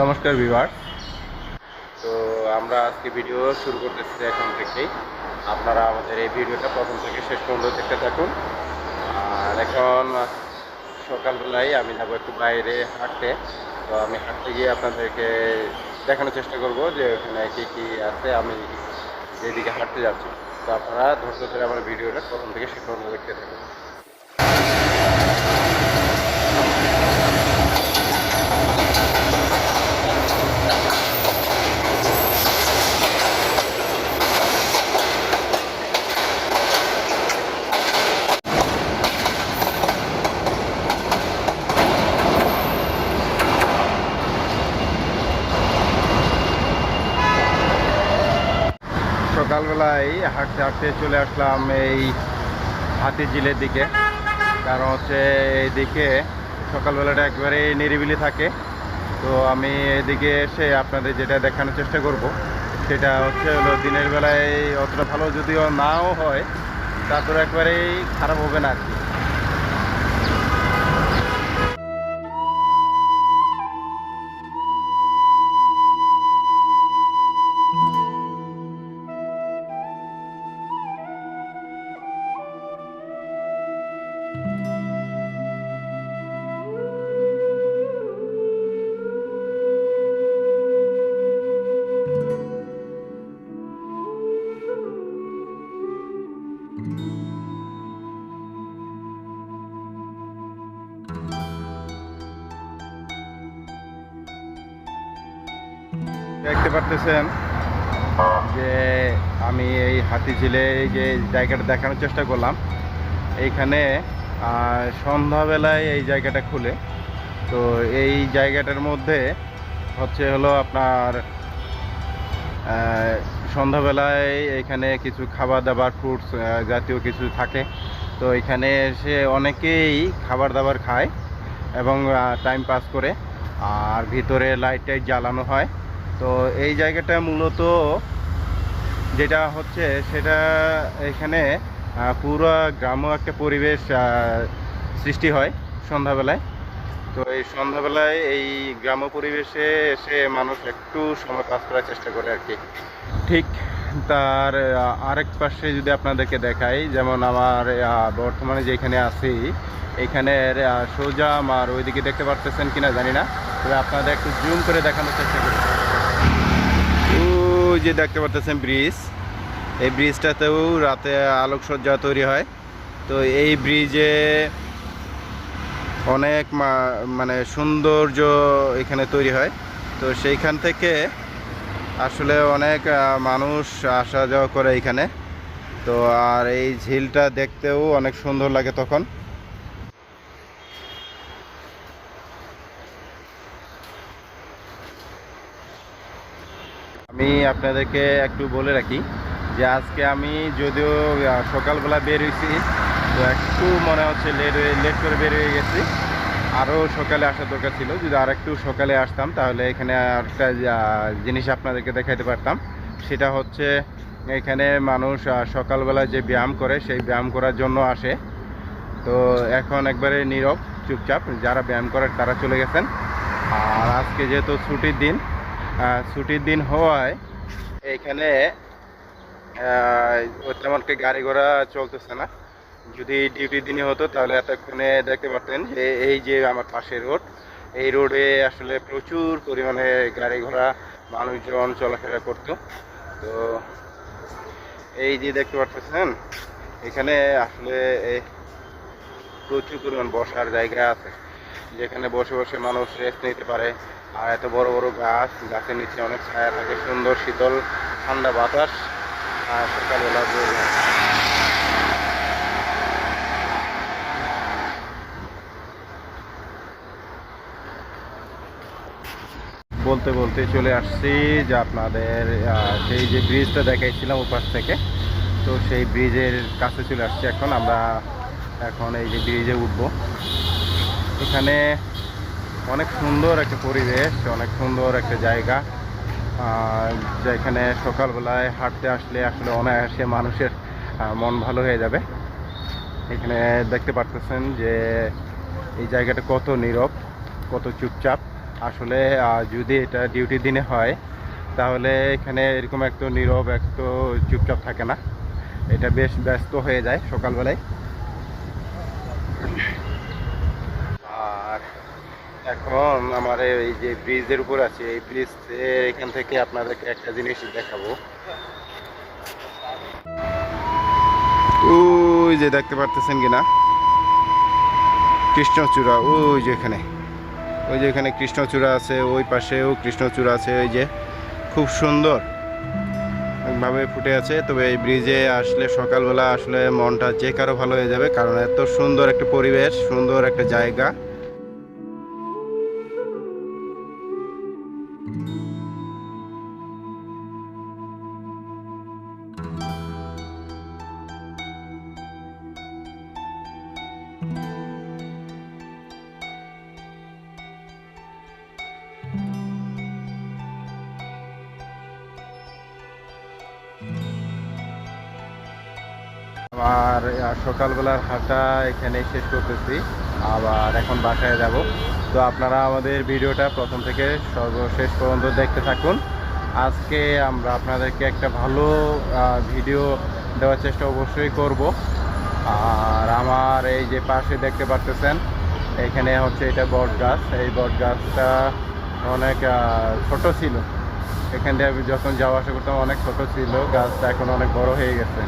নমস্কার বিভার তো আমরা আজকে ভিডিও শুরু করতেছি এখন থেকেই। আপনারা আমাদের এই ভিডিওটা প্রথম থেকে শেষ পর্যন্ত দেখতে থাকুন। আর এখন সকালবেলায় আমি যাব একটু বাইরে হাঁটতে। তো আমি হাঁটতে গিয়ে আপনাদেরকে দেখানোর চেষ্টা করব যে ওখানে কী কী আছে। আমি যেদিকে হাঁটতে যাচ্ছি। তো আপনারা ধৈর্য ধরে আমার ভিডিওটা প্রথম থেকে শেষ পর্যন্ত দেখতে থাকুন। সকালবেলায় হাঁটতে হাঁটতে চলে আসলাম এই হাতিঝিলের দিকে। কারণ হচ্ছে এইদিকে সকালবেলাটা একবারে নিরিবিলি থাকে। তো আমি এদিকে এসে আপনাদের যেটা দেখানোর চেষ্টা করব, সেটা হচ্ছে হলো দিনের বেলায় অতটা ভালো যদিও নাও হয়, তারপরে একবারেই খারাপ হবে না আর কি। দেখতে পারতেছেন যে আমি এই হাতিঝিলে যে জায়গাটা দেখানোর চেষ্টা করলাম। এইখানে সন্ধ্যাবেলায় এই জায়গাটা খুলে। তো এই জায়গাটার মধ্যে হচ্ছে হলো আপনার সন্ধ্যাবেলায় এখানে কিছু খাবার দাবার ফ্রুটস জাতীয় কিছু থাকে। তো এখানে এসে অনেকেই খাবার দাবার খায় এবং টাইম পাস করে। আর ভিতরে লাইট টাইট জ্বালানো হয়। তো এই জায়গাটা মূলত যেটা হচ্ছে, সেটা এখানে পুরো গ্রাম্য একটা পরিবেশ সৃষ্টি হয় সন্ধ্যাবেলায়। তো এই সন্ধ্যাবেলায় এই গ্রাম্য পরিবেশে এসে মানুষ একটু সময় পাস করার চেষ্টা করে আর কি। ঠিক তার আরেক পাশে যদি আপনাদেরকে দেখাই, যেমন আমার বর্তমানে যেখানে আছি, এখানের সোজা আমার ওইদিকে দেখতে পারতেছেন কিনা জানি না, তবে আপনাদের একটু জুম করে দেখানোর চেষ্টা করি। ওই যে দেখতে পারতেছেন ব্রিজ, এই ব্রিজটাতেও রাতে আলোকসজ্জা তৈরি হয়। তো এই ব্রিজে অনেক মানে সৌন্দর্য এখানে তৈরি হয়। তো সেইখান থেকে আসলে অনেক মানুষ আসা যাওয়া করে এখানে। তো আর এই ঝিলটা দেখতেও অনেক সুন্দর লাগে তখন। আমি আপনাদেরকে একটু বলে রাখি যে আজকে আমি যদিও সকালবেলা বের হয়েছি তো একটু মনে হচ্ছে লেট লেট করে বের হয়ে গেছি। আরও সকালে আসার দরকার ছিল। যদি আর একটু সকালে আসতাম তাহলে এখানে আহ, জিনিস আপনাদেরকে দেখাতে পারতাম। সেটা হচ্ছে এখানে মানুষ সকালবেলা যে ব্যায়াম করে সেই ব্যায়াম করার জন্য আসে। তো এখন একবারে নীরব চুপচাপ। যারা ব্যায়াম করার তারা চলে গেছেন। আর আজকে যেহেতু ছুটির দিন ছুটির দিন হওয়ায় এখানে তেমন গাড়ি ঘোড়া চলতেছে না। যদি ডিউটি দিনে হতো, তাহলে এতক্ষণে দেখতে পারতেন যে এই যে আমার পাশের রোড এই রোডে আসলে প্রচুর পরিমাণে গাড়ি ঘোড়া, মানুষজন চলাফেরা করতো। তো এই যে দেখতে পাচ্ছেন এখানে আসলে প্রচুর পরিমাণ বসার জায়গা আছে। যেখানে বসে বসে মানুষ রেস্ট নিতে পারে। আর এত বড় বড় গাছ, গাছের নিচে অনেক ছায়া থাকে, সুন্দর শীতল ঠান্ডা বাতাস, আর সকালবেলা বলতে বলতে চলে আসছি যে আপনাদের সেই যে ব্রিজটা দেখাইছিলাম ওপাশ থেকে, তো সেই ব্রিজের কাছে চলে আসছি এখন। আমরা এখন এই যে ব্রিজে উঠবো। এখানে অনেক সুন্দর একটা পরিবেশ, অনেক সুন্দর একটা জায়গা। যেখানে সকালবেলায় হাঁটতে আসলে আসলে অনায়াসে মানুষের মন ভালো হয়ে যাবে। এখানে দেখতে পারতেছেন যে এই জায়গাটা কত নীরব, কত চুপচাপ। আসলে যদি এটা ডিউটির দিনে হয়, তাহলে এখানে এরকম একটু নীরব একটু চুপচাপ থাকে না। এটা বেশ ব্যস্ত হয়ে যায় সকালবেলায়। আর এখন আমার এই যে ব্রিজের উপর আছে, এই ব্রিজ এখান থেকে আপনাদেরকে একটা জিনিস দেখাবো। ওই যে দেখতে পারতেছেন কিনা? কৃষ্ণচূড়া, ওই যে এখানে। ওই যে এখানে কৃষ্ণচূড়া আছে, ওই পাশেও কৃষ্ণচূড়া আছে ওই যে খুব সুন্দর ভাবে ফুটে আছে। তবে এই ব্রিজে আসলে সকালবেলা আসলে মনটা যে কারও ভালো হয়ে যাবে, কারণ এত সুন্দর একটা পরিবেশ, সুন্দর একটা জায়গা। আমার সকালবেলার হাঁটা এখানে শেষ করতেছি। আবার এখন বাসায় যাব। তো আপনারা আমাদের ভিডিওটা প্রথম থেকে সর্বশেষ পর্যন্ত দেখতে থাকুন। আজকে আমরা আপনাদেরকে একটা ভালো ভিডিও দেওয়ার চেষ্টা অবশ্যই করব। আর আমার এই যে পাশে দেখতে পাচ্ছেন এখানে হচ্ছে এটা বট গাছ। এই বট গাছটা অনেক ছোট ছিল। এখান থেকে যখন যাওয়া আসা করতাম, অনেক ছোট ছিল। গাছটা এখন অনেক বড় হয়ে গেছে।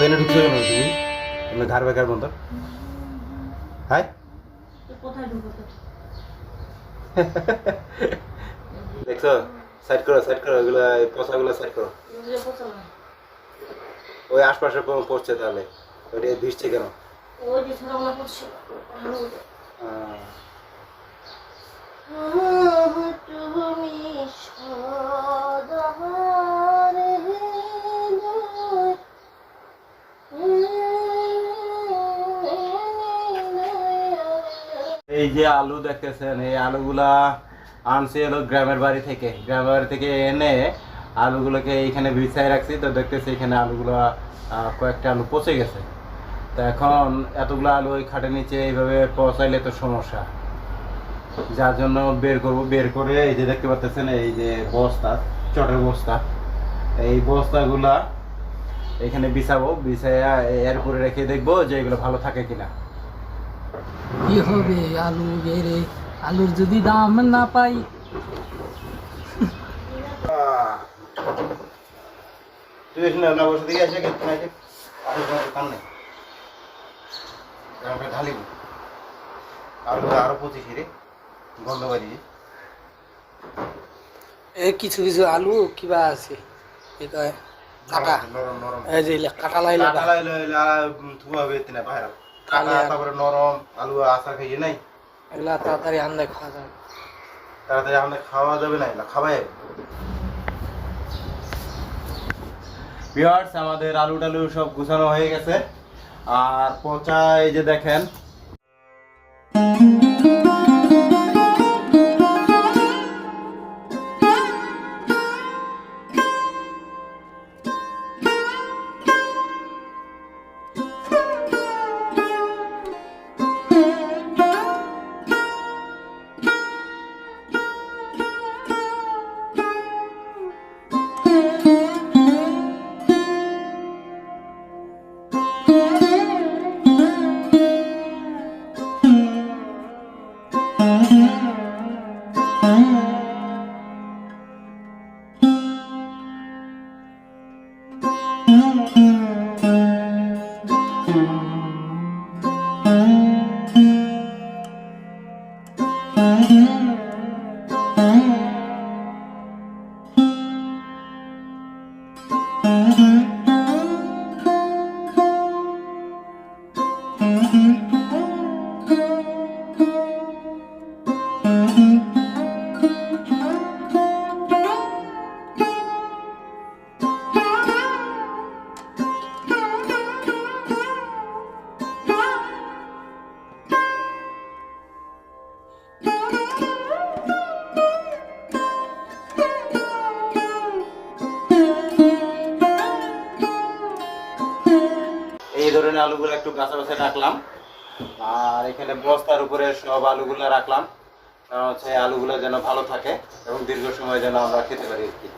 ওখানে ঢুকছো কেন তুমি? আপনার ধার বেকার মতো। হাই? দেখছ? সাইড করো সাইড করো ওগুলো পচাগুলো সাইড করো। ওই আশপাশে পড়ছে তাহলে। ওইটা ভিজছে কেন ওই এই যে আলু দেখতেছেন, এই আলুগুলা আনছি হলো গ্রামের বাড়ি থেকে। গ্রামের বাড়ি থেকে এনে আলুগুলোকে এইখানে বিছাই রাখছি। তো দেখতেছি এখানে আলুগুলো কয়েকটা আলু পচে গেছে। তো এখন এতগুলো আলু ওই খাটের নিচে এইভাবে পচাইলে তো সমস্যা। যার জন্য বের করব, বের করে এই যে দেখতে পাচ্ছেন এই যে বস্তা, চটের বস্তা। এই বস্তাগুলা এখানে বিছাবো বিছাইয়া এর উপরে রেখে দেখব যে এগুলো ভালো থাকে কিনা। কি হবে আলু বেড়ে আলুর যদি দাম না পাই। কিছু কিছু আলু কিবা আছে? কাটা। নরম নরম এই যে কাটা লাইলে কাটা লাইলে থুয়া হবে তিনা বাইরে তারপরে নরম আলু খাইয়ে নাই? এগুলা তাড়াতাড়ি আনলে খাওয়া যাবে। তাড়াতাড়ি আমাদের খাওয়া যাবে না এগুলা খাওয়াই ভিউয়ার্স আমাদের আলু টালু সব গুছানো হয়ে গেছে। আর পচা এই যে দেখেন ধরনের আলুগুলো একটু গাছা গাছে রাখলাম। আর এখানে বস্তার উপরে সব আলুগুলো রাখলাম। কারণ হচ্ছে আলুগুলো যেন ভালো থাকে এবং দীর্ঘ সময় যেন আমরা খেতে পারি আর কি।